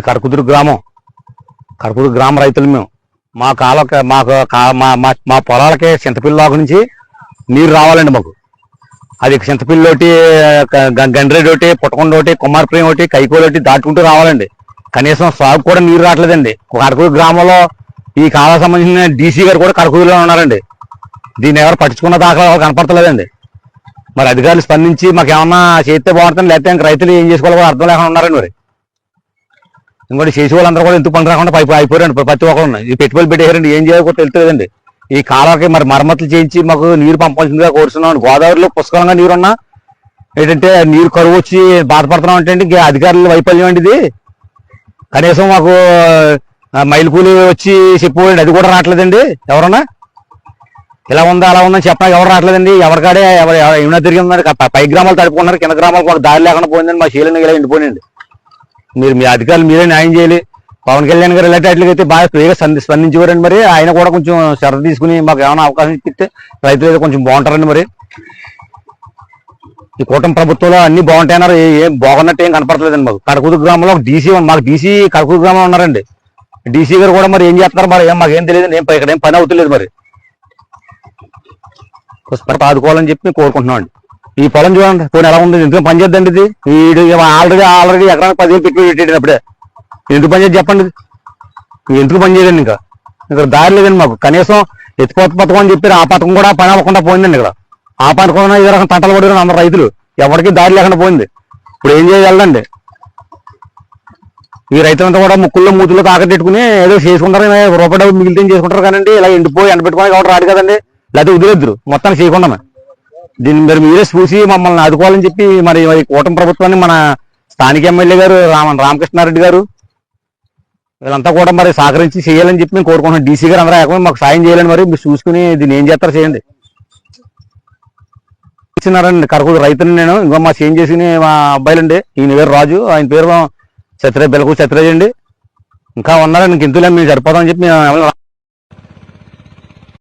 మాది కరకుదురు గ్రామం. కరకుదురు గ్రామ రైతులు మేము. మా కాలక మాకు మా మా- మా చింతపిల్లాకు నుంచి నీరు రావాలండి మాకు. అది చింతపిల్లోటి ఒకటి గ- ఒకటి పుట్టకొండ ఒకటి కుమారప్రియం ఒకటి కైకోలోటి ఒకటి దాటుకుంటూ రావాలండి. కనీసం సాగు కూడా నీరు రావట్లేదండి. కరకూరు గ్రామంలో ఈ కాలం సంబంధించిన డీసీ గారు కూడా కరకూరులో ఉన్నారండి. దీన్ని ఎవరు పట్టించుకున్న దాఖలా కనపడతలేదండి. మరి అధికారులు స్పందించి మాకు ఏమన్నా చేస్తే బాగుంటుంది లేకపోతే ఇంక రైతులు ఏం చేసుకోవాలో అర్థం లేకుండా ఉన్నారండి మరి. ఇంకోటి చేసే వాళ్ళందరూ కూడా ఎందుకు పని రాకుండా పైపు అయిపోయారండి ప్రతి ఒక్కరు ఈ పెట్టుబడులు పెట్టేయారండి ఏం చేయాలో కూడా తెలుస్తుందండి ఈ కాలువకి మరి మరమ్మతులు చేయించి మాకు నీరు పంపాల్సిందిగా కోరుతున్నాం. గోదావరిలో పుష్కలంగా నీరున్నా ఏంటంటే నీరు కరువు వచ్చి బాధపడుతున్నాం అంటే అండి, అధికారులు అధికారుల వైఫల్యం అండి ఇది. కనీసం మాకు ఆ, మైలు కూలి వచ్చి చెప్పుకోండి. అది కూడా రావట్లేదండి. ఎవరన్నా? ఇలా ఉందా అలా ఉందని చెప్పడానికి ఎవరు రావట్లేదండి. ఎవరికాడే ఎవరు ఏమైనా తిరిగి ఉన్నారు పై గ్రామాలు తడుపుకున్నారు. కింద గ్రామాలు కూడా దారి లేకుండా పోయిందండి. మా శీలని ఇలా ఎండిపోయిందండి మీరు మీ అధికారులు మీరే న్యాయం చేయాలి. పవన్ కళ్యాణ్ గారు ఇలాంటి వాటికి అయితే బాగా ఫ్రీగా స్పందించేవారండి మరి. ఆయన కూడా కొంచెం శ్రద్ధ తీసుకుని మాకు ఏమైనా అవకాశం ఇప్పిస్తే రైతులు అయితే కొంచెం బాగుంటారండి మరి. ఈ కూటమి ప్రభుత్వంలో అన్ని బాగుంటాయన్నారు. ఏం బాగున్నట్టు ఏం కనపడలేదండి మాకు. కడకూరు గ్రామంలో డీసీ మాకు డీసీ కడకూరు గ్రామంలో ఉన్నారండి. డీసీ గారు కూడా మరి ఏం చేస్తున్నారు మరి? ఏం మాకేం తెలియదు. ఏం ఇక్కడ ఏం పని అవుతలేదు మరి. కొంచెం ఆదుకోవాలని చెప్పి కోరుకుంటున్నాం అండి ఈ పొలం చూడండి పోనీ ఎలా ఉంది? ఎందుకు పని చేద్దండి ఇది? వీడు ఆల్రెడీ ఆల్రెడీ ఎకరానికి పదివేలు పెట్టి పెట్టాడు అప్పుడే ఎందుకు పని చేసి చెప్పండి. ఎందుకు పని చేయదండి ఇంకా? ఇక్కడ దారి లేదండి మాకు. కనీసం ఎత్తిపోత పథకం అని చెప్పారు ఆ పథకం కూడా పని అవ్వకుండా పోయిందండి ఇక్కడ. ఆ పథకం ఇది రకం తంటలు పడి అందరు రైతులు. ఎవరికి దారి లేకుండా పోయింది. ఇప్పుడు ఏం చేయాలండి ఈ రైతులంతా కూడా ముక్కుల్లో మూతుల్లో తాకట్టెట్టుకుని ఏదో చేసుకుంటారు రూపాయి డబ్బు మిగిలితే చేసుకుంటారు కానీ ఇలా ఎండిపోయి ఎండబెట్టుకోవడానికి ఎవరు రాడు కదండి. లేకపోతే వదిలేద్దరు. మొత్తాన్ని చేయకుండా దీన్ని మరి మీరే చూసి మమ్మల్ని ఆదుకోవాలని చెప్పి మరి మరి కూటమి ప్రభుత్వాన్ని మన స్థానిక ఎమ్మెల్యే గారు రామ రామకృష్ణారెడ్డి గారు వీళ్ళంతా కూడా మరి సహకరించి చేయాలని చెప్పి మేము కోరుకుంటున్నాం. డీసీ గారు అందరూ మాకు సాయం చేయాలని మరి మీరు చూసుకుని దీన్ని ఏం చేస్తారో చేయండి. ఇచ్చినారండి కరకూరు రైతుని నేను. ఇంకో మా చేంజ్ చేసి మా అబ్బాయిలండి. ఈయన పేరు రాజు. ఆయన పేరు సత్యరాజ్ బెలకు సత్యరాజ్ అండి. ఇంకా ఉన్నారండి. ఇంక మేము సరిపోదామని చెప్పి మేము